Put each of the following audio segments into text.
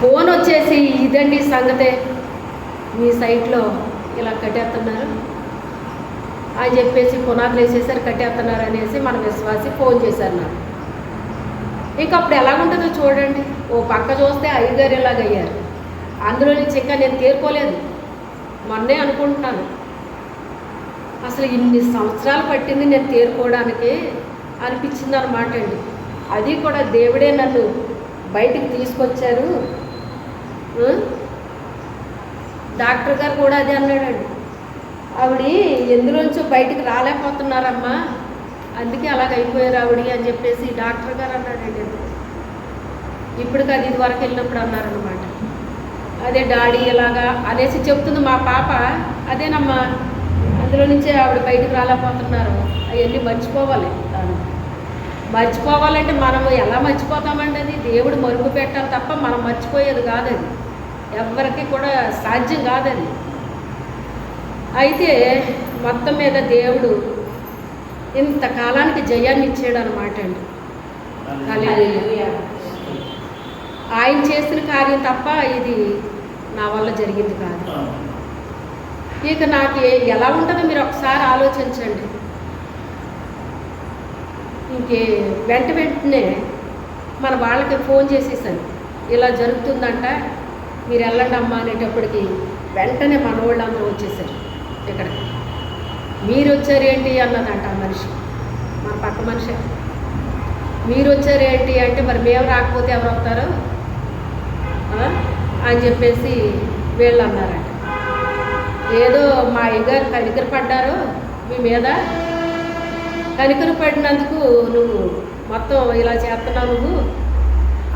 Phone వచ్చేసి ఇదండి సంగతే. మీ సైట్లో ఇలా కట్టేస్తున్నారు. అని చెప్పేసి పునాదులు వేసేసారు కట్టేస్తున్నారు అనేసి మన విశ్వాసి ఫోన్ చేశారు నాకు. ఇంకా అప్పుడు ఎలాగుంటుందో చూడండి. ఓ పక్క చూస్తే అయ్యగారు ఇలాగయ్యారు. అందులోని అందులో నుంచి ఇంకా నేను తీరుకోలేదు. మొన్నే అనుకుంటున్నాను. అసలు ఇన్ని సంవత్సరాలు పట్టింది నేను తేరుకోవడానికి అనిపించింది అనమాట అండి. అది కూడా దేవుడే నన్ను బయటికి తీసుకొచ్చారు. డాక్టర్ గారు కూడా అదే అన్నాడండి. ఆవిడ ఎందులోంచో బయటికి రాలేకపోతున్నారమ్మా అందుకే అలాగ అయిపోయారు ఆవిడ అని చెప్పేసి డాక్టర్ గారు అన్నాడండి. ఇప్పటికి అది ఇది వరకు వెళ్ళినప్పుడు అన్నారనమాట అదే డాడీ ఇలాగా అనేసి చెప్తుంది మా పాప అదేనమ్మా అందులో నుంచే ఆవిడ బయటకు రాలేకపోతున్నారు అవన్నీ మర్చిపోవాలి తను మర్చిపోవాలంటే మనం ఎలా మర్చిపోతామండి అది? దేవుడు మరుగు పెట్టాలి తప్ప మనం మర్చిపోయేది కాదు అది. ఎవరికి కూడా సాధ్యం కాదది అయితే మొత్తం మీద దేవుడు ఇంతకాలానికి జయాన్ని ఇచ్చాడు అనమాట అండి. ఆయన చేసిన కార్యం తప్ప ఇది నా వల్ల జరిగింది కాదు. ఇక నాకు ఎలా ఉంటుందో మీరు ఒకసారి ఆలోచించండి. ఇంకే వెంట వెంటనే మన వాళ్ళకి ఫోన్ చేసేసాను. ఇలా జరుగుతుందంట మీరు వెళ్ళండి అమ్మా అనేటప్పటికి వెంటనే మనవాళ్ళందరూ వచ్చేసారు ఇక్కడ మీరు వచ్చారేంటి అన్నదంట ఆ మనిషి మన పక్క మనిషి. మీరు వచ్చారేంటి అంటే మరి మేము రాకపోతే ఎవరు వస్తారు? అని చెప్పేసి వీళ్ళు అన్నారంట. ఏదో మా అయ్యగారు కనికర పడ్డారు మీ మీద. కనికర పడినందుకు నువ్వు మొత్తం ఇలా చేస్తున్నావు నువ్వు.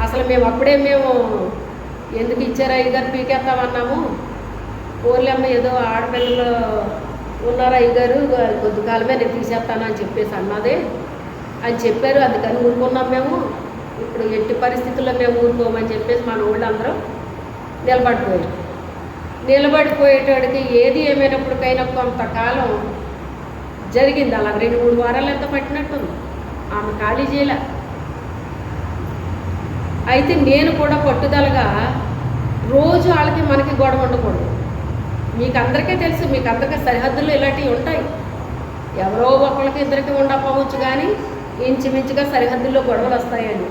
అసలు మేము అప్పుడే మేము ఎందుకు ఇచ్చారు అయ్యగారు పీకేస్తామన్నాము. ఊర్లమ్మ ఏదో ఆడపిల్లలు ఉన్నారు అయ్యగారు కొద్ది కాలమే నేను తీసేస్తాను అని చెప్పేసి అన్నదే. అని చెప్పారు అందుకని ఊరుకున్నాం మేము. ఇప్పుడు ఎట్టి పరిస్థితుల్లో మేము ఊరుకోమని చెప్పేసి మన ఊళ్ళందరూ నిలబడిపోయారు. నిలబడిపోయేటోడికి ఏది ఏమైనప్పటికైనా కొంతకాలం జరిగింది. అలా రెండు మూడు వారాలు ఎంత పట్టినట్టుంది? ఆమె ఖాళీ చేయలే. అయితే నేను కూడా పట్టుదలగా రోజు వాళ్ళకి మనకి గొడవ ఉండకూడదు. మీకు అందరికీ తెలుసు మీకు అందరికీ సరిహద్దులు ఇలాంటివి ఉంటాయి. ఎవరో ఒకరికి ఇద్దరికి ఉండకపోవచ్చు కానీ ఇంచుమించుగా సరిహద్దుల్లో గొడవలు వస్తాయని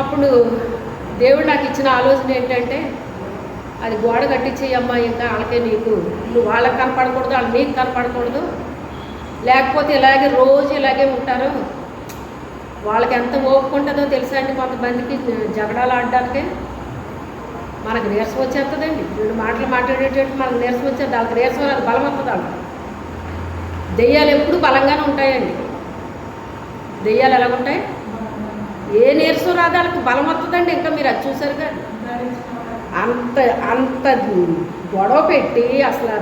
అప్పుడు దేవుడు నాకు ఇచ్చిన ఆలోచన ఏంటంటే అది గోడ కట్టించేయమ్మా ఇంకా వాళ్ళకే నీకు నువ్వు వాళ్ళకి కనపడకూడదు వాళ్ళు నీకు కనపడకూడదు. లేకపోతే ఇలాగే రోజు ఇలాగే ఉంటారు. వాళ్ళకి ఎంత ఓపిక ఉంటుందో తెలుసా అండి కొంతమందికి జగడాలు ఆడడానికే? మనకు నీరసం వచ్చేస్తుందండి రెండు మాటలు మాట్లాడేటట్టు మనకు నీరసం వచ్చేది వాళ్ళకి నీరసం రాదు బలం వస్తుంది వాళ్ళకి. దెయ్యాలు ఎప్పుడు బలంగానే ఉంటాయండి. దెయ్యాలు ఎలా ఉంటాయి ఏ నీరసం రాదు వాళ్ళకి బలం వస్తుందండి ఇంకా మీరు అది చూసారు కదా. అంత అంత గొడవ పెట్టి అసలు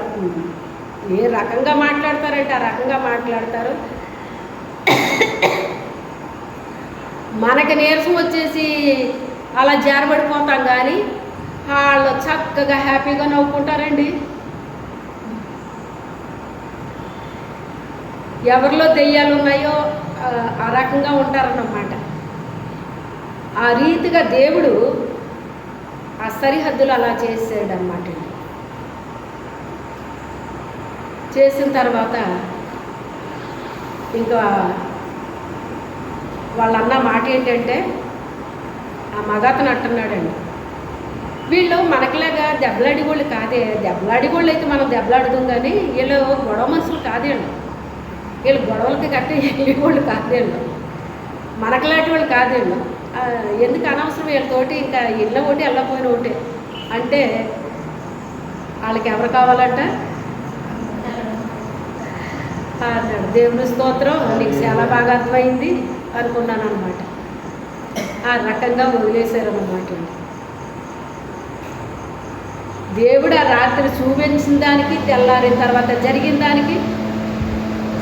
ఏ రకంగా మాట్లాడతారంటే ఆ రకంగా మాట్లాడతారు. మనకి నీరసం వచ్చేసి అలా జారబడిపోతాం కానీ వాళ్ళు చక్కగా హ్యాపీగా నవ్వుకుంటారండి. ఎవరిలో దెయ్యాలు ఉన్నాయో ఆ- రకంగా ఉంటారన్నమాట. ఆ రీతిగా దేవుడు ఆ సరిహద్దులు అలా చేసాడు అన్నమాట చేసిన తర్వాత ఇంకా వాళ్ళన్న మాట ఏంటంటే ఆ మగతను అంటున్నాడండి. వీళ్ళు మనకిలాగా దెబ్బలాడి వాళ్ళు కాదే. దెబ్బలాడి వాళ్ళు అయితే మనం దెబ్బలాడుతాం కానీ వీళ్ళు గొడవ మనుషులు కాదండి వీళ్ళు. గొడవలకి కట్టే వెళ్ళే వాళ్ళు. కాదండి మనకలాంటి వాళ్ళు కాదండి ఆ, ఎందుకు అనవసరం వీళ్ళతోటి? ఇంకా ఇళ్ళ ఒకటి వెళ్ళపోయిన ఒకటి అంటే వాళ్ళకి ఎవరు కావాలంట? అన్నాడు దేవుని స్తోత్రం. నీకు చాలా బాగా అర్థమైంది. అనుకున్నాను అనమాట ఆ రకంగా వదిలేశారు దేవుడు ఆ రాత్రి చూపించిన దానికి తెల్లారిన తర్వాత జరిగిన దానికి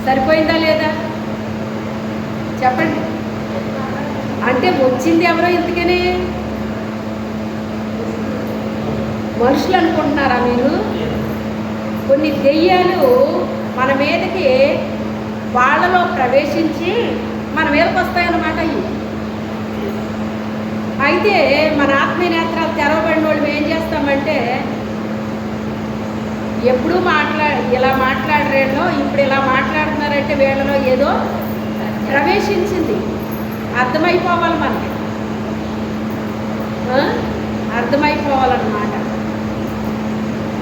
సరిపోయిందా లేదా? చెప్పండి. అంటే వచ్చింది ఎవరో ఇంతకనే? మనుషులు అనుకుంటున్నారా మీరు? కొన్ని దెయ్యాలు మన మీదకి వాళ్ళలో ప్రవేశించి మన మీదకి వస్తాయన్నమాట అవి అయితే మన ఆత్మీయ నేత్రాలు తెరవబడిన వాళ్ళు ఏం చేస్తామంటే ఎప్పుడూ మాట్లా ఇలా మాట్లాడరేలో ఇప్పుడు ఇలా మాట్లాడుతున్నారంటే వీళ్ళలో ఏదో ప్రవేశించింది. అర్థమైపోవాలి మనకి. అర్థమైపోవాలన్నమాట.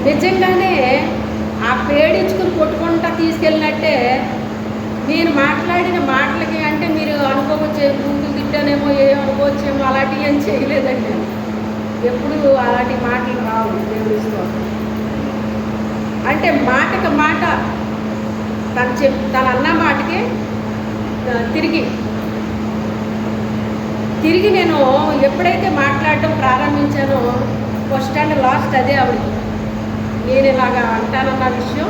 నిజంగానే ఆ పేడించుకుని కొట్టుకుంటా తీసుకెళ్ళినట్టే నేను మాట్లాడిన మాటలకి అనుకోవచ్చు ముందు తిట్టానేమో ఏ అనుకోవచ్చేమో అలాంటివి ఏం చేయలేదండి. ఎప్పుడు అలాంటి మాటలు రావు దేవుడి అంటే మాటకు మాట తను చెప్ తను అన్న మాటకి తిరిగి. తిరిగి నేను ఎప్పుడైతే మాట్లాడటం ప్రారంభించానో ఫస్ట్ అండ్ లాస్ట్ అదే ఆవిడ. నేను ఇలాగా అంటానన్న విషయం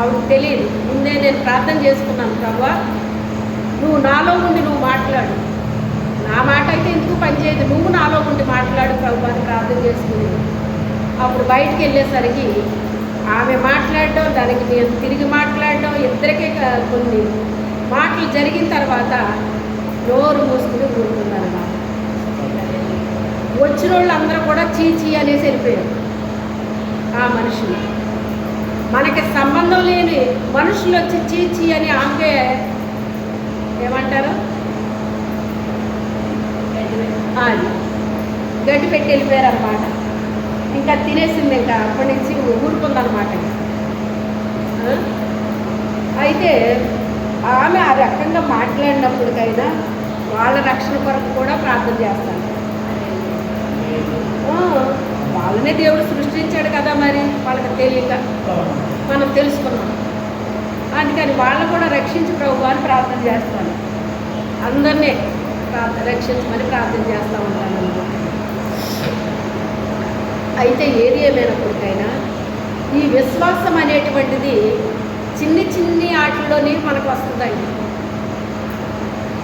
ఆవిడకి తెలియదు. ముందే నేను ప్రార్థన చేసుకున్నాను ప్రభావ నువ్వు నాలో ఉండి నువ్వు మాట్లాడు. నా మాట అయితే ఎందుకు పనిచేయదు నువ్వు నాలో ఉండి మాట్లాడు ప్రభుత్వాన్ని ప్రార్థన చేసుకుని. అప్పుడు బయటికి వెళ్ళేసరికి ఆమె మాట్లాడడం దానికి నేను తిరిగి మాట్లాడడం ఇద్దరికే కొన్ని మాటలు జరిగిన తర్వాత నోరు మూసుకుని ఊరుకున్నారన్నమాట వచ్చిన వాళ్ళు అందరూ కూడా చీచీ అనేసి వెళ్ళిపోయారు. ఆ మనుషులు. మనకి సంబంధం లేని మనుషులు వచ్చి చీచీ అని ఆమె ఏమంటారు? అది. గడ్డి పెట్టి వెళ్ళిపోయారు అనమాట ఇంకా తినేసింది ఇంకా అప్పటి నుంచి ఊరుకుందనమాట అయితే ఆమె ఆ రకంగా మాట్లాడినప్పటికైనా వాళ్ళ రక్షణ కొరకు కూడా ప్రార్థన చేస్తాను. వాళ్ళనే దేవుడు సృష్టించాడు కదా మరి వాళ్ళకి తెలియక. మనం తెలుసుకున్నాం. అందుకని వాళ్ళు కూడా రక్షించి ప్రభు అని ప్రార్థన చేస్తాను. అందరినీ ప్రార్థన రక్షించమని ప్రార్థన చేస్తూ ఉంటాను. అయితే ఏది ఏమైనప్పటికైనా ఈ విశ్వాసం అనేటువంటిది చిన్ని చిన్ని ఆటల్లోనే మనకు వస్తుందండి.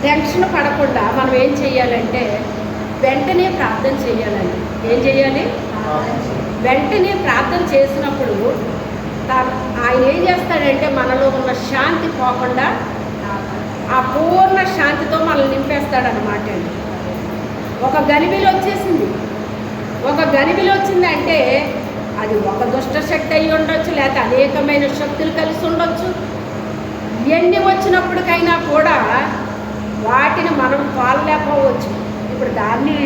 టెన్షన్ పడకుండా మనం ఏం చేయాలంటే వెంటనే ప్రార్థన చేయాలండి. ఏం చేయాలి. వెంటనే ప్రార్థన చేసినప్పుడు ఆయన ఏం చేస్తాడంటే మనలో ఉన్న శాంతి పోకుండా ఆ పూర్ణ శాంతితో మనల్ని నింపేస్తాడనమాట అండి. ఒక గనిబిలు వచ్చేసింది. ఒక గనిబిలు వచ్చిందంటే అది ఒక దుష్ట శక్తి అయి ఉండొచ్చు లేకపోతే అనేకమైన శక్తులు కలిసి ఉండొచ్చు. ఎన్ని వచ్చినప్పటికైనా కూడా వాటిని మనం తోలలేకపోవచ్చు. ఇప్పుడు దాన్ని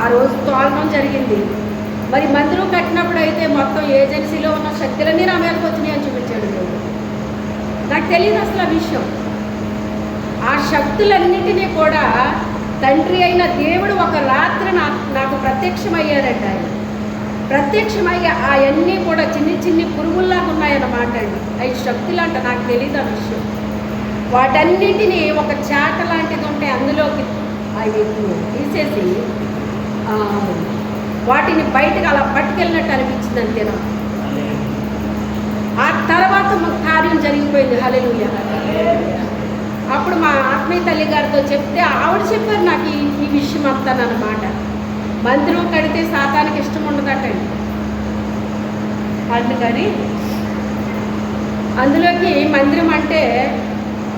ఆ రోజు తోలడం జరిగింది. మరి మందిరం కట్టినప్పుడు అయితే మొత్తం ఏజెన్సీలో ఉన్న శక్తులన్నీ నా మీదకి వచ్చినాయి అని చూపించాడు దేవుడు. నాకు తెలియదు అసలు ఆ విషయం. ఆ శక్తులన్నిటినీ కూడా తండ్రి అయిన దేవుడు ఒక రాత్రి నాకు నాకు ప్రత్యక్షమయ్యాడంట ఆయన. ప్రత్యక్షమయ్యి అవన్నీ కూడా చిన్ని చిన్ని పురుగుల్లాగా ఉన్నాయన్నమాట అండి అవి శక్తులంట నాకు తెలియదు ఆ విషయం. వాటన్నిటినీ ఒక చాట లాంటిది ఉంటే అందులోకి అవి తీసేసి వాటిని బయటకు అలా పట్టుకెళ్ళినట్టు అనిపించింది అంతే నాకు ఆ తర్వాత మాకు కార్యం జరిగిపోయింది. హల్లెలూయా. అప్పుడు మా ఆత్మీయ తల్లి గారితో చెప్తే ఆవిడ చెప్పారు నాకు ఈ ఈ విషయం అంతానమాట మందిరం కడితే సాతానికి ఇష్టం ఉండదటండి అందుకని అందులోకి మందిరం అంటే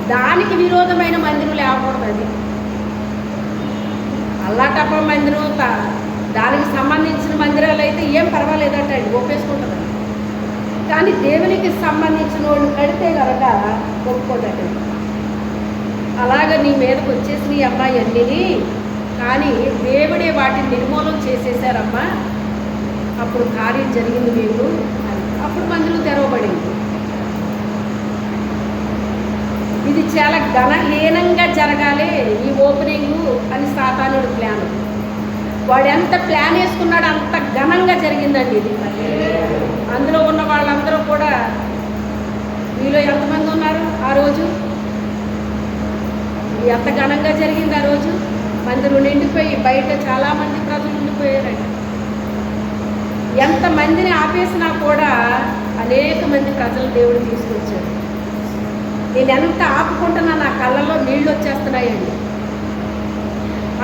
దానికి విరోధమైన మందిరం లేకూడదు అది. అల్లాటప్ప మందిరం దానికి సంబంధించిన ఏం పర్వాలేదు ఏం పర్వాలేదటండి కానీ దేవునికి సంబంధించిన వాళ్ళు కడితే కనుక ఒప్పుకోదండి. అలాగ నీ మీదకు వచ్చేసిన ఈ అమ్మాయి అన్నిని కానీ దేవుడే వాటిని నిర్మూలన చేసేసారమ్మా. అప్పుడు కార్యం జరిగింది మీకు అప్పుడు మందులు తెరవబడింది. ఇది చాలా ఘనహీనంగా జరగాలి ఈ ఓపెనింగ్ అని సాతానుడు ప్లాన్. వాడు ఎంత ప్లాన్ వేసుకున్నాడో అంత ఘనంగా జరిగిందండి ఇది. అందులో ఉన్న వాళ్ళందరూ కూడా మీలో ఎంతమంది ఉన్నారు ఆ రోజు? ఎంత ఘనంగా జరిగింది ఆ రోజు? మందిరం నిండిపోయి బయట చాలామంది ప్రజలు ఉండిపోయారండి. ఎంతమందిని ఆపేసినా కూడా అనేక మంది ప్రజలు దేవుడు తీసుకొచ్చారు. నేను ఎంత ఆపుకుంటున్నా నా కళ్ళల్లో నీళ్ళు వచ్చేస్తున్నాయండి.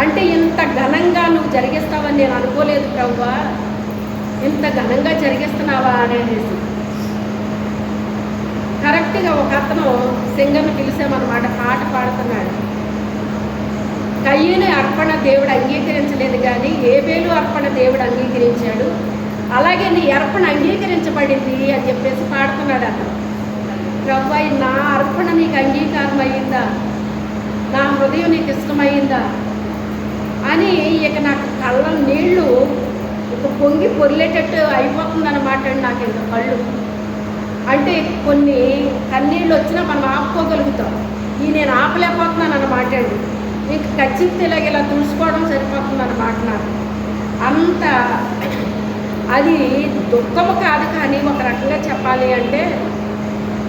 అంటే ఇంత ఘనంగా నువ్వు జరిగిస్తావని నేను అనుకోలేదు ప్రవ్వా. ఇంత ఘనంగా జరిగిస్తున్నావా అనేసి. కరెక్ట్గా ఒక అతను సింగర్ని పిలిచామన్నమాట పాట పాడుతున్నాడు. కయ్యను అర్పణ దేవుడు అంగీకరించలేదు కానీ ఏబేలు అర్పణ దేవుడు అంగీకరించాడు. అలాగే నీ అర్పణ అంగీకరించబడింది అని చెప్పేసి పాడుతున్నాడు అతను. ప్రభు నా అర్పణ నీకు అంగీకారం అయ్యిందా నా హృదయం నీకు ఇష్టమైందా అని ఇక నాకు కళ్ళ నీళ్ళు ఒక పొంగి పొర్లేటట్టు అయిపోతుందన్నమాట అండి నాకు ఇంత కళ్ళు. అంటే కొన్ని కన్నీళ్ళు వచ్చినా మనం ఆపుకోగలుగుతాం. ఈ నేను ఆపలేకపోతున్నాను అనమాట అండి. నీకు ఖచ్చితంగా ఇలాగ ఇలా తుడుచుకోవడం సరిపోతుంది అనమాట నాకు. అంత అది దుఃఖము కాదు కానీ ఒక రకంగా చెప్పాలి అంటే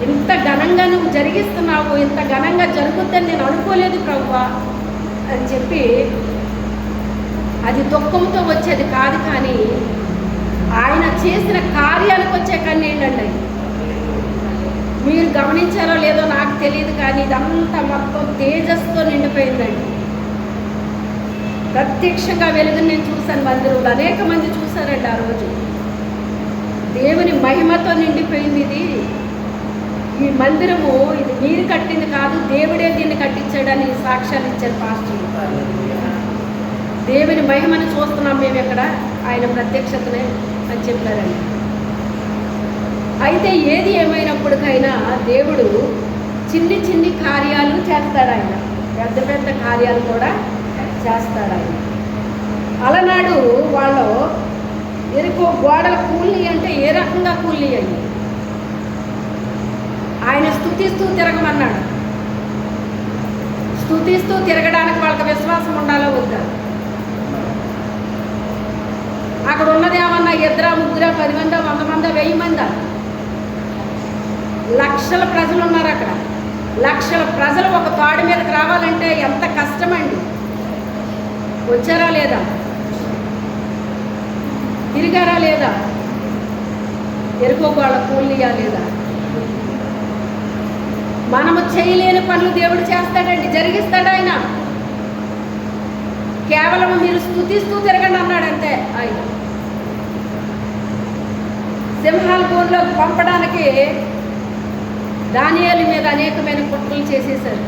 ఇంత ఘనంగా నువ్వు జరిగిస్తున్నావు ఇంత ఘనంగా జరుగుద్దని నేను అనుకోలేదు ప్రభువా అని చెప్పి అది దుఃఖంతో వచ్చేది కాదు కానీ ఆయన చేసిన కార్యాలకు వచ్చే కన్నీళ్ళండి మీరు గమనించారో లేదో నాకు తెలియదు కానీ ఇదంతా మొత్తం తేజస్తో నిండిపోయిందండి. ప్రత్యక్షంగా వెలుగుని నేను చూశాను మందిరంలో. అనేక మంది చూశారండి ఆ రోజు. దేవుని మహిమతో నిండిపోయింది ఇది. ఈ మందిరము ఇది మీరు కట్టింది కాదు దేవుడే దీన్ని కట్టించాడని సాక్ష్యాలు ఇచ్చారు పాస్టర్ దేవుని మహిమను చూస్తున్నాం మేము ఇక్కడ. ఆయన ప్రత్యక్షతనే అని చెప్పారండి. అయితే ఏది ఏమైనప్పటికైనా దేవుడు చిన్ని చిన్ని కార్యాలు చేస్తాడు ఆయన. పెద్ద పెద్ద కార్యాలు కూడా చేస్తాడు ఆయన. అలనాడు వాళ్ళు ఎరుకో గోడల కూలి అంటే ఏ రకంగా కూలి అయ్యి ఆయన స్థుతిస్తూ తిరగమన్నాడు. స్థుతిస్తూ తిరగడానికి వాళ్ళకి విశ్వాసం ఉండాలో వద్దా? అక్కడ ఉన్నది ఏమన్నా ఇద్దరా ముగ్గురా పది మంది వంద మంది వెయ్యి మంది లక్షల ప్రజలు ఉన్నారు అక్కడ. లక్షల ప్రజలు ఒక తాడు మీదకి రావాలంటే ఎంత కష్టమండి? వచ్చారా లేదా? తిరిగారా లేదా? ఎరుకోగోళ్ళ కూలియా లేదా? మనము చేయలేని పనులు దేవుడు చేస్తాడండి. జరిగిస్తాడు ఆయన? కేవలం మీరు స్థుతిస్తూ తిరగండి అన్నాడు అంతే ఆయన. సింహాల బోన్లో పంపడానికి దానియాల మీద అనేకమైన కుట్రలు చేసేసారు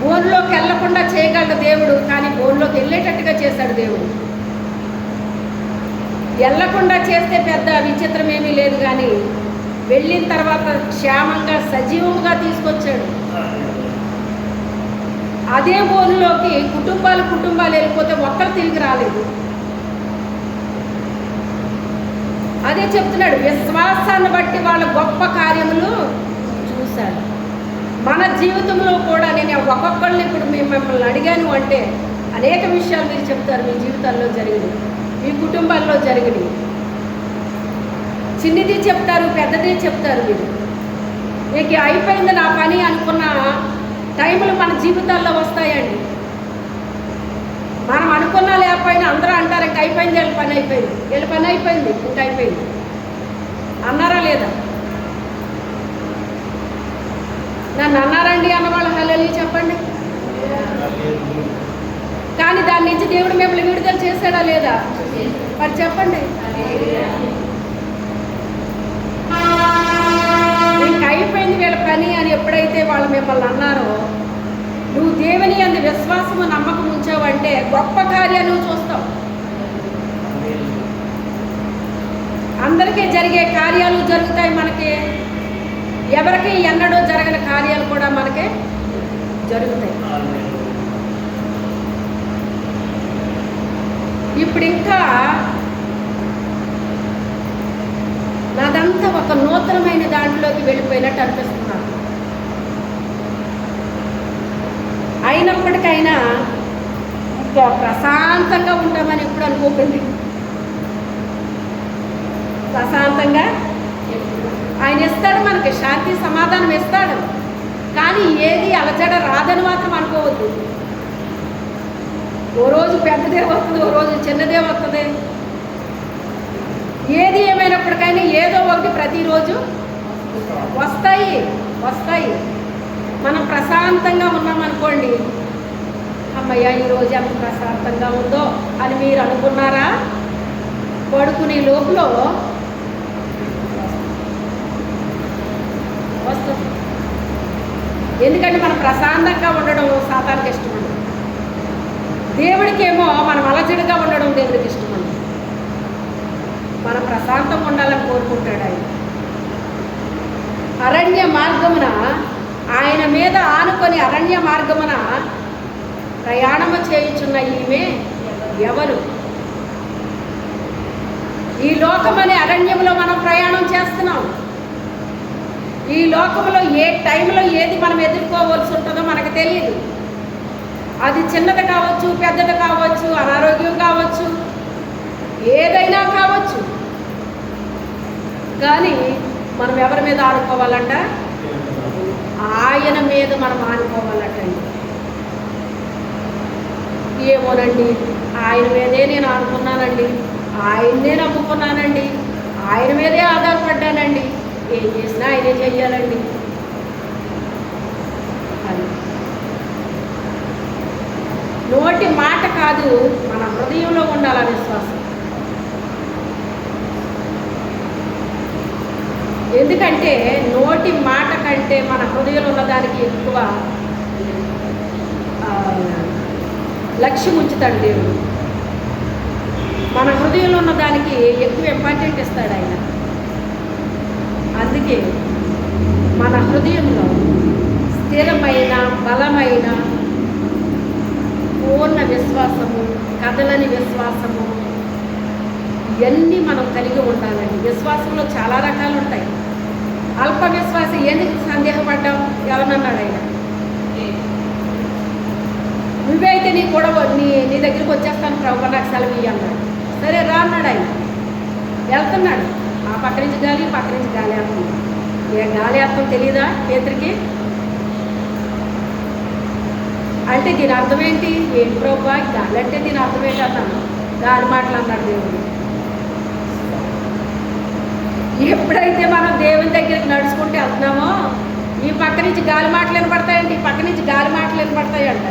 బోన్లోకి వెళ్ళకుండా చేయగలడు దేవుడు కానీ బోన్లోకి వెళ్ళేటట్టుగా చేశాడు దేవుడు. వెళ్ళకుండా చేస్తే పెద్ద విచిత్రం ఏమీ లేదు కానీ వెళ్ళిన తర్వాత క్షేమంగా సజీవంగా తీసుకొచ్చాడు. అదే బోనులోకి కుటుంబాలు కుటుంబాలు వెళ్ళిపోతే ఒక్కరు తిరిగి రాలేదు. అదే చెప్తున్నాడు విశ్వాసాన్ని బట్టి వాళ్ళ గొప్ప కార్యములు చూశాడు. మన జీవితంలో కూడా నేను ఒక్కొక్కరిని ఇప్పుడు మేము మిమ్మల్ని అడిగాను అంటే అనేక విషయాలు మీరు చెప్తారు మీ జీవితాల్లో జరిగినవి మీ కుటుంబాల్లో జరిగినవి. చిన్నది చెప్తారు పెద్దది చెప్తారు మీరు. నీకు అయిపోయింది నా పని అనుకున్న టైములు మన జీవితాల్లో వస్తాయండి. మనం అనుకున్నా లేకపోయినా అందరూ అంటారు ఇంకా అయిపోయింది వీళ్ళ పని అయిపోయింది వీళ్ళ పని అయిపోయింది ఇంకా అయిపోయింది. అన్నారా లేదా? నన్ను అన్నారండి అన్నవాళ్ళ హల్లెలీ చెప్పండి. కానీ దాని నుంచి దేవుడు మిమ్మల్ని విడుదల చేశాడా లేదా? మరి చెప్పండి. నీకు అయిపోయింది వీళ్ళ పని అని ఎప్పుడైతే వాళ్ళు మిమ్మల్ని అన్నారో నువ్వు దేవుని అందు విశ్వాసము నమ్మకం ఉంచావంటే గొప్ప కార్యాలు చూస్తావు. అందరికీ జరిగే కార్యాలు జరుగుతాయి మనకి. ఎవరికి ఎన్నడూ జరగని కార్యాలు కూడా మనకి జరుగుతాయి. ఇప్పుడు ఇంకా నాదంతా ఒక నూతనమైన దాంట్లోకి వెళ్ళిపోయినట్టు అనిపిస్తున్నాను అయినప్పటికైనా ఇంకా ప్రశాంతంగా ఉంటామని ఇప్పుడు అనుకోకండి. ప్రశాంతంగా ఆయన ఇస్తాడు మనకి శాంతి సమాధానం ఇస్తాడు. కానీ ఏది అలజడ రాదని మాత్రం అనుకోవద్దు. ఓ రోజు పెద్దదే వస్తుంది ఓ రోజు చిన్నదే వస్తుంది. ఏది ఏమైనప్పటికైనా ఏదో ఒకటి ప్రతిరోజు వస్తాయి వస్తాయి. మనం ప్రశాంతంగా ఉన్నామనుకోండి అమ్మయ్య ఈరోజు ఎంత ప్రశాంతంగా ఉందో అని మీరు అనుకున్నారా? పడుకునే లోపల వస్తుంది ఎందుకంటే మనం ప్రశాంతంగా ఉండడం సాతానికి ఇష్టం ఉండదు దేవుడికేమో మనం అలజడిగా ఉండడం దేవుడికి ఇష్టం మనం ప్రశాంతంగా ఉండాలని కోరుకుంటాడు ఆయన. అరణ్య మార్గమున ఆయన మీద ఆనుకొని అరణ్య మార్గమున ప్రయాణము చేయుచున్న ఈమె ఎవరు? ఈ లోకమనే అరణ్యంలో మనం ప్రయాణం చేస్తున్నాం. ఈ లోకంలో ఏ టైంలో ఏది మనం ఎదుర్కోవాల్సి ఉంటుందో మనకు తెలియదు అది చిన్నది కావచ్చు పెద్దది కావచ్చు అనారోగ్యం కావచ్చు ఏదైనా కావచ్చు. కానీ మనం ఎవరి మీద ఆడుకోవాలంట? ఆయన మీద మనం ఆడుకోవాలంటండి. ఏమోనండి ఆయన మీదే నేను ఆడుకున్నానండి. ఆయన్నే నమ్ముకున్నానండి. ఆయన మీదే ఆధారపడ్డానండి. ఏం చేసినా ఆయనే చెయ్యాలండి. అది. నోటి మాట కాదు మన హృదయంలో ఉండాలి విశ్వాసం. ఎందుకంటే నోటి మాట కంటే మన హృదయంలో ఉన్నదానికి ఎక్కువ లక్ష్యం ఉంచుతాడు దేవుడు. మన హృదయంలో ఉన్న దానికి ఎక్కువ ఇంపార్టెంట్ ఇస్తాడు ఆయన. అందుకే మన హృదయంలో స్థిరమైన బలమైన పూర్ణ విశ్వాసము కదలని విశ్వాసము ఇవన్నీ మనం కలిగి ఉండాలండి. విశ్వాసంలో చాలా రకాలు ఉంటాయి. అల్ప విశ్వాసం ఎందుకు సందేహపడ్డాం? ఎవరన్నాడు ఆయన? నువ్వే అయితే నీ కూడా నీ నీ దగ్గరికి వచ్చేస్తాను ప్రభు నాకు సెలవు ఇయ్యి సరే రా అన్నాడు ఆయన. వెళ్తున్నాడు. ఆ పక్క నుంచి గాలి పక్క నుంచి గాలి వేస్తుంది ఇక గాలి అర్థం తెలియదా పేతురికి అంటే దీని అర్థం ఏంటి? ఏంటి ప్రభా? గాలి అంటే దీని అర్థం ఏంటి అన్నాను గాలి మాటలు అన్నాడు దేవుడు. ఎప్పుడైతే మనం దేవుని దగ్గరికి నడుచుకుంటే వెళ్తున్నామో ఈ పక్క నుంచి గాలి మాటలు వినపడతాయండి ఈ పక్క నుంచి గాలి మాటలు వినపడతాయి అంట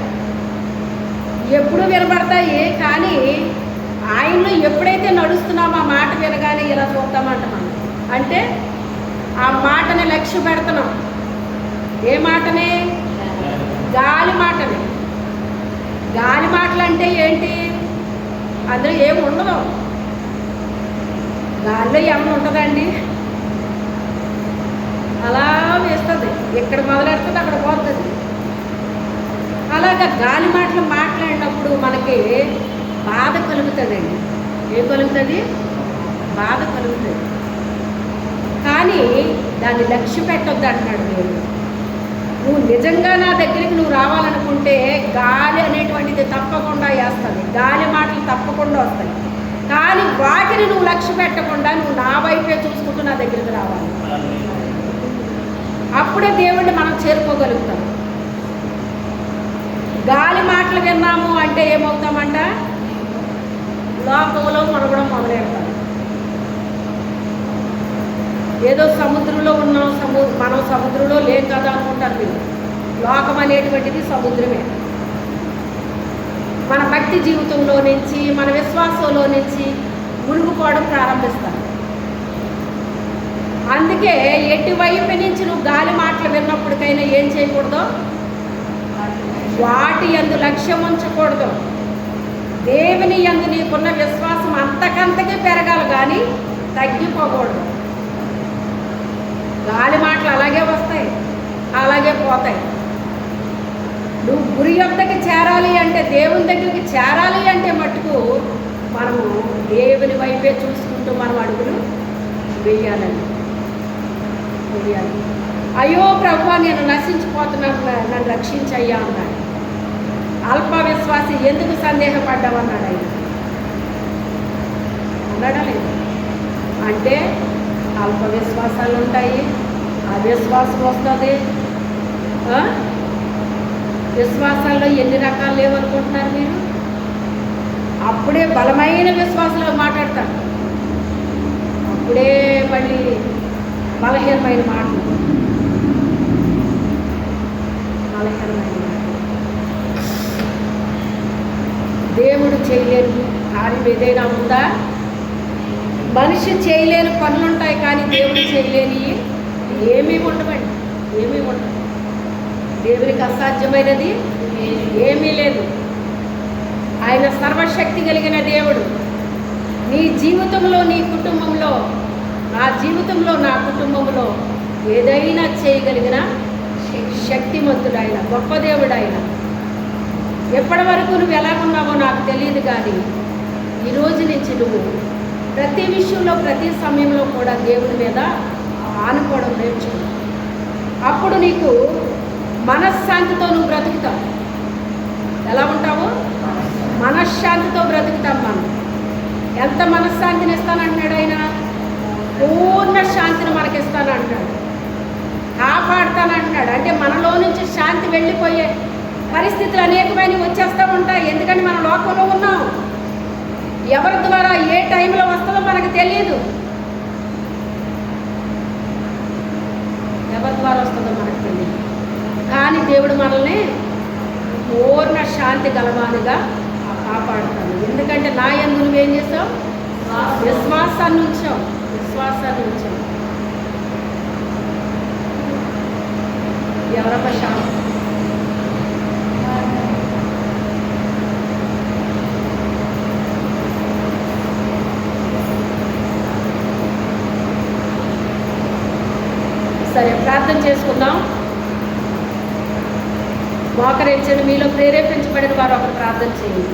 ఎప్పుడు వినపడతాయి కానీ ఆయనలో ఎప్పుడైతే నడుస్తున్నామో ఆ మాట వినగానే ఇలా చూద్దామంట మనం. అంటే ఆ మాటని లక్ష్య పెడుతున్నాం. ఏ మాటనే? గాలి మాటనే. గాలి మాటలు అంటే ఏంటి? అందులో ఏమి ఉండదు. గాలిలో ఏమైనా ఉంటుందండి? అలా వేస్తుంది. ఇక్కడ మొదలెడుతుంది అక్కడ పోతుంది. అలాగా గాలి మాటలు మాట్లాడినప్పుడు మనకి బాధ కలుగుతుందండి. ఏ కలుగుతుంది? బాధ కలుగుతుంది. కానీ దాన్ని లక్ష్య పెట్టొద్దు అంటున్నాడు నేను నువ్వు నిజంగా నా దగ్గరికి నువ్వు రావాలనుకుంటే గాలి అనేటువంటిది తప్పకుండా వేస్తుంది. గాలి మాటలు తప్పకుండా వస్తాయి. కానీ వాటిని నువ్వు లక్ష్య పెట్టకుండా నువ్వు నా వైపే చూసుకుంటూ నా దగ్గరికి రావాలి. అప్పుడే దేవుణ్ణి మనం చేరుకోగలుగుతాం. గాలి మాటలు విన్నాము అంటే ఏమవుతామంట? లోకంలో మనగడం మొదలెడతాం ఏదో సముద్రంలో ఉన్నాం సము మనం సముద్రంలో లేం కదా అనుకుంటారు మీరు లోకం అనేటువంటిది సముద్రమే. మన భక్తి జీవితంలో నుంచి మన విశ్వాసంలో నుంచి మునిగిపోవడం ప్రారంభిస్తాం అందుకే ఎటువైపు నుంచి నువ్వు గాలి మాటలు విన్నప్పటికైనా ఏం చేయకూడదు? వాటి ఎందు లక్ష్యం ఉంచకూడదు. దేవుని ఎందు నీకున్న విశ్వాసం అంతకంతకే పెరగాలి కానీ తగ్గిపోకూడదు. గాలి మాటలు అలాగే వస్తాయి అలాగే పోతాయి. నువ్వు గురి యొక్కకి చేరాలి అంటే దేవుని దగ్గరికి చేరాలి అంటే మట్టుకు మనము దేవుని వైపే చూసుకుంటూ మనం అడుగులు వెయ్యాలండి వెయ్యాలి అయ్యో ప్రభు నేను నశించిపోతున్నాను నన్ను రక్షించయ్యా అన్నాడు. అల్ప విశ్వాసి ఎందుకు సందేహపడ్డామన్నాడు ఆయన? అన్నాడా లేదు? అంటే అల్ప విశ్వాసాలు ఉంటాయి అవిశ్వాసం వస్తుంది. విశ్వాసాల్లో ఎన్ని రకాలు లేవనుకుంటున్నారు మీరు? అప్పుడే బలమైన విశ్వాసంలో మాట్లాడతారు. అప్పుడే మళ్ళీ బలహీనమైన మాటలు బలహీనమైన మాటలు దేవుడు చేయలేని. కార్యం ఏదైనా ఉందా? మనిషి చేయలేని పనులు ఉంటాయి కానీ దేవుడు చేయలేని ఏమీ ఉండవండి. ఏమీ ఉండవు దేవునికి అసాధ్యమైనది ఏమీ లేదు. ఆయన సర్వశక్తి కలిగిన దేవుడు. నీ జీవితంలో నీ కుటుంబంలో నా జీవితంలో నా కుటుంబంలో ఏదైనా చేయగలిగిన శక్తిమంతుడు ఆయన గొప్ప దేవుడు ఆయన ఎప్పటి వరకు నువ్వు ఎలా ఉన్నావో నాకు తెలియదు కానీ ఈ నుంచి నువ్వు ప్రతి విషయంలో ప్రతి సమయంలో కూడా దేవుని మీద ఆనుకోవడం నేర్చుకో. అప్పుడు నీకు మనశ్శాంతితో నువ్వు బ్రతుకుతావు. ఎలా ఉంటావు? మనశ్శాంతితో బ్రతుకుతాం మనం. ఎంత మనశ్శాంతిని ఇస్తానంటున్నాడు ఆయన? పూర్ణ శాంతిని మనకిస్తానంటున్నాడు. కాపాడుతానంటున్నాడు. అంటే మనలో నుంచి శాంతి వెళ్ళిపోయే పరిస్థితులు అనేకమైనవి వచ్చేస్తూ ఉంటాయి. ఎందుకంటే మనం లోకంలో ఉన్నాం. ఎవరి ద్వారా ఏ టైంలో వస్తుందో మనకు తెలియదు ఎవరి ద్వారా వస్తుందో మనకు తెలియదు కానీ దేవుడు మనల్ని పూర్ణ శాంతి గలవానిగా కాపాడుతాను ఎందుకంటే నా ఎందు నువ్వేం చేసావు? విశ్వాసాన్ని ఉంచావు. విశ్వాసాన్ని ఉంచావు. ఎవరమ్మ శాంతి? సరే ప్రార్థన చేసుకుందాం. మోకరించండి మీలో ప్రేరేపించబడిన వారు ఒకరు ప్రార్థన చేయండి.